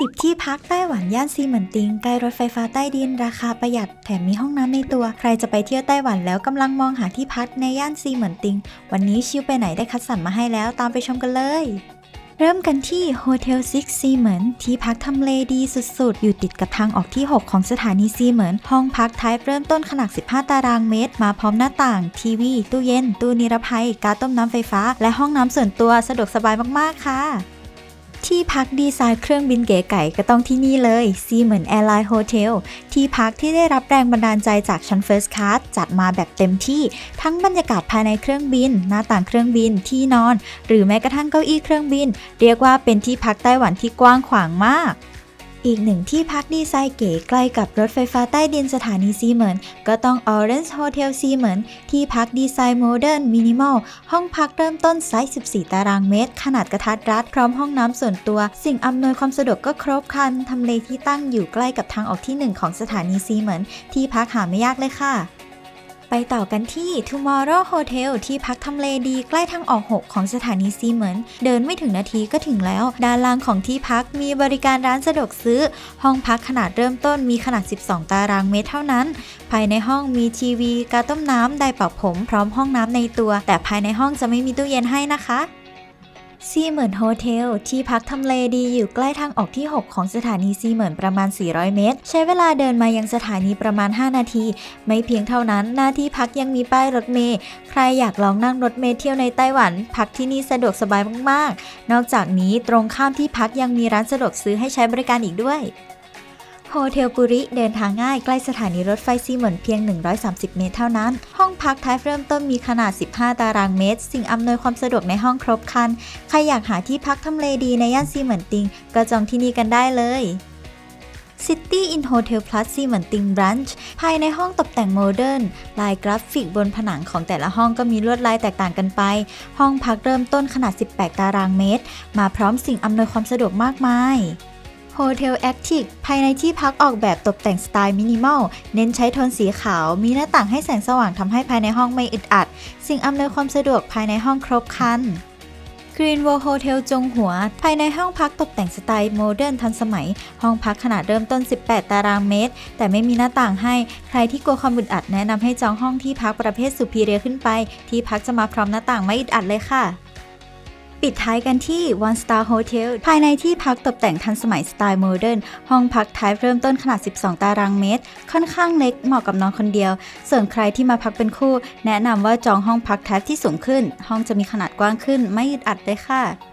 10 ที่พักไต้หวันย่านซีเหมินติงใกล้รถไฟฟ้าใต้ดินราคาประหยัดแถมมีห้องน้ำในตัว ใครจะไปเที่ยวไต้หวันแล้วกำลังมองหาที่พักในย่านซีเหมินติง วันนี้ชิวไปไหนได้คัดสรรมาให้แล้วตามไปชมกันเลยเริ่มกันที่ Hotel Six ซีเหมินที่พักทำเลดีสุดๆ อยู่ติดกับทางออกที่ 6 ของสถานีซีเหมินห้องพักไทป์เริ่มต้นขนาด 15 ตารางเมตร มาพร้อมหน้าต่าง ทีวี ตู้เย็น ตู้นิรภัย การต้มน้ำไฟฟ้า และห้องน้ำส่วนตัวสะดวกสบายมากๆค่ะ ที่พักดีไซน์เครื่องบินเก๋ไก่ก็ต้องที่นี่เลยซีเหมือนแอร์ไลน์โฮเทลที่พักที่ได้รับแรงบันดาลใจจากชั้นเฟิร์สคลาสจัดมาแบบเต็มที่ ทั้งบรรยากาศภายในเครื่องบิน หน้าต่างเครื่องบินที่นอน หรือแม้กระทั่งเก้าอี้เครื่องบิน เรียกว่าเป็นที่พักไต้หวันที่กว้างขวางมาก อีกหนึ่งที่พักดีไซน์เก๋ใกล้กับรถไฟฟ้าใต้ดินสถานีซีเหมินก็ต้อง Orange Hotel ซีเหมินที่พักดีไซน์โมเดิร์นมินิมอลห้องพักเริ่มต้นไซส์ 14 ตารางเมตร ขนาดกระทัดรัด พร้อมห้องน้ำส่วนตัว สิ่งอำนวยความสะดวกก็ครบครันทำเลที่ตั้งอยู่ใกล้กับทางออกที่ 1 ของสถานีซีเหมินที่พักหาไม่ยากเลยค่ะ ไปต่อกันที่ Tomorrow Hotel ที่พักทำเลดีใกล้ทางออก 6 ของสถานีซีเหมินเดินไม่ถึงนาทีก็ถึงแล้ว ด้านล่างของที่พักมีบริการร้านสะดวกซื้อ ห้องพักขนาดเริ่มต้นมีขนาด 12 ตารางเมตรเท่านั้น ภายในห้องมีทีวี กาต้มน้ำไดร์เป่าผม พร้อมห้องน้ำในตัว แต่ภายในห้องจะไม่มีตู้เย็นให้นะคะ ซีเหมินโฮเทลที่พักทำเลดีอยู่ใกล้ทางออกที่ 6 ของสถานีซีเหมินประมาณ 400 เมตร ใช้เวลาเดินมายังสถานีประมาณ 5 นาที ไม่เพียงเท่านั้น หน้าที่พักยังมีป้ายรถเมล์ใครอยากลองนั่งรถเมล์เที่ยวในไต้หวัน พักที่นี่สะดวกสบายมาก ๆ นอกจากนี้ตรงข้ามที่พักยังมีร้านสะดวกซื้อให้ใช้บริการอีกด้วย โฮเทลปุริเดินทางง่ายใกล้สถานีรถไฟซีเหมินเพียง 130 เมตรเท่านั้น ห้องพักท้ายเริ่มต้นมีขนาด 15 ตารางเมตร สิ่งอำนวยความสะดวกในห้องครบครัน ใครอยากหาที่พักทำเลดีในย่านซีเหมินติง ก็จองที่นี่กันได้เลย City in Hotel Plus ซีเหมินติงบรันช์ภายในห้องตกแต่งโมเดิร์นลายกราฟิกบนผนังของแต่ละห้องก็มีลวดลายแตกต่างกันไป ห้องพักเริ่มต้นขนาด 18 ตารางเมตร มาพร้อมสิ่งอำนวยความสะดวกมากมาย Hotel Active ภายในที่พักออกแบบตกแต่งสไตล์มินิมอล เน้นใช้โทนสีขาว มีหน้าต่างให้แสงสว่างทำให้ภายในห้องไม่อึดอัด สิ่งอำนวยความสะดวกภายในห้องครบครัน Green World Hotel จงหัว ภายในห้องพักตกแต่งสไตล์โมเดิร์นทันสมัย ห้องพักขนาดเริ่มต้น 18 ตารางเมตร แต่ไม่มีหน้าต่างให้ ใครที่กลัวความอึดอัดแนะนำให้จองห้องที่พักประเภทสุพีเรียขึ้นไป ที่พักจะมาพร้อมหน้าต่างไม่อึดอัดเลยค่ะ ปิดท้ายกันที่ One Star Hotel ภายในที่พักตกแต่งทันสมัยสไตล์โมเดิร์นห้องพักท้ายเริ่มต้นขนาด 12 ตารางเมตร ค่อนข้างเล็กเหมาะกับนอนคนเดียว ส่วนใครที่มาพักเป็นคู่ แนะนำว่าจองห้องพักท้ายที่สูงขึ้น ห้องจะมีขนาดกว้างขึ้น ไม่อึดอัดเลยค่ะ